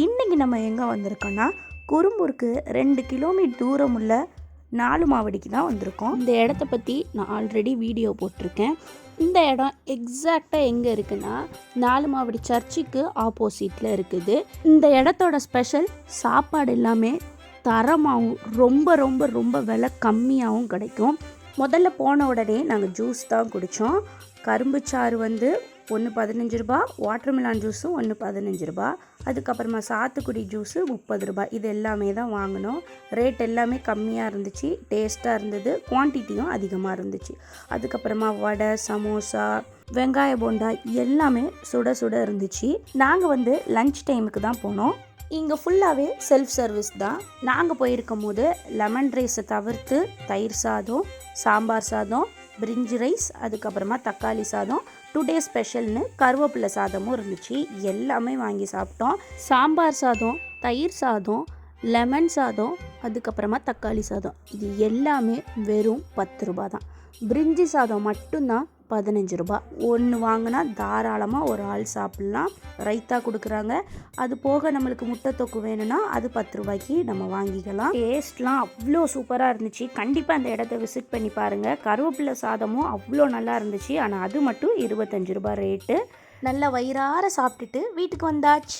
இன்றைக்கி நம்ம எங்கே வந்திருக்கோன்னா குறும்பூருக்கு ரெண்டு கிலோமீட்டர் தூரம் உள்ள நாலு மாவடிக்கு தான் வந்திருக்கோம். இந்த இடத்த பற்றி நான் ஆல்ரெடி வீடியோ போட்டிருக்கேன். இந்த இடம் எக்ஸாக்டாக எங்கே இருக்குன்னா நாலு மாவடி சர்ச்சுக்கு ஆப்போசிட்டில் இருக்குது. இந்த இடத்தோட ஸ்பெஷல் சாப்பாடு எல்லாமே தரமாகவும் ரொம்ப ரொம்ப ரொம்ப விலை கம்மியாகவும் கிடைக்கும். முதல்ல போன உடனே நாங்கள் ஜூஸ் தான் குடித்தோம் கரும்பு சாறு வந்து ஒன்று பதினஞ்சு ரூபா வாட்டர்மெலான் ஜூஸும் ஒன்று பதினஞ்சு ரூபா. அதுக்கப்புறமா சாத்துக்குடி ஜூஸு முப்பது ரூபாய் இது எல்லாமே தான் வாங்கினோம். ரேட் எல்லாமே கம்மியாக இருந்துச்சு. டேஸ்ட்டாக இருந்தது. குவான்டிட்டியும் அதிகமாக இருந்துச்சு. அதுக்கப்புறமா வடை சமோசா வெங்காய போண்டா எல்லாமே சுட சுட இருந்துச்சு. நாங்கள் வந்து லஞ்ச் டைமுக்கு தான் போனோம். இங்கே ஃபுல்லாகவே செல்ஃப் சர்வீஸ் தான். நாங்கள் போயிருக்கும் போது லெமன் ரைஸை தவிர்த்து தயிர் சாதம் சாம்பார் சாதம் பிரிஞ்சு ரைஸ் அதுக்கப்புறமா தக்காளி சாதம். டுடே ஸ்பெஷல்னு கருவேப்பிலை சாதமும் இருந்துச்சு. எல்லாமே வாங்கி சாப்பிட்டோம். சாம்பார் சாதம் தயிர் சாதம் லெமன் சாதம் அதுக்கப்புறமா தக்காளி சாதம். இது எல்லாமே வெறும் பத்து ரூபா தான். பிரிஞ்சி சாதம் மட்டும்தான் பதினஞ்சு ரூபா. ஒன்று வாங்கினா தாராளமாக ஒரு ஆள் சாப்பிட்லாம். ரைத்தா கொடுக்குறாங்க. அது போக நம்மளுக்கு முட்டை தொக்கு வேணும்னா அது பத்து ரூபாய்க்கு நம்ம வாங்கிக்கலாம். டேஸ்ட்லாம் அவ்வளோ சூப்பராக இருந்துச்சு. கண்டிப்பாக அந்த இடத்த விசிட் பண்ணி பாருங்கள் கருவேப்பிலை சாதமும் அவ்வளோ நல்லா இருந்துச்சு. ஆனால் அது மட்டும் இருபத்தஞ்சு ரூபாய் ரேட்டு. நல்ல வயிறார சாப்பிட்டுட்டு வீட்டுக்கு வந்தாச்சு.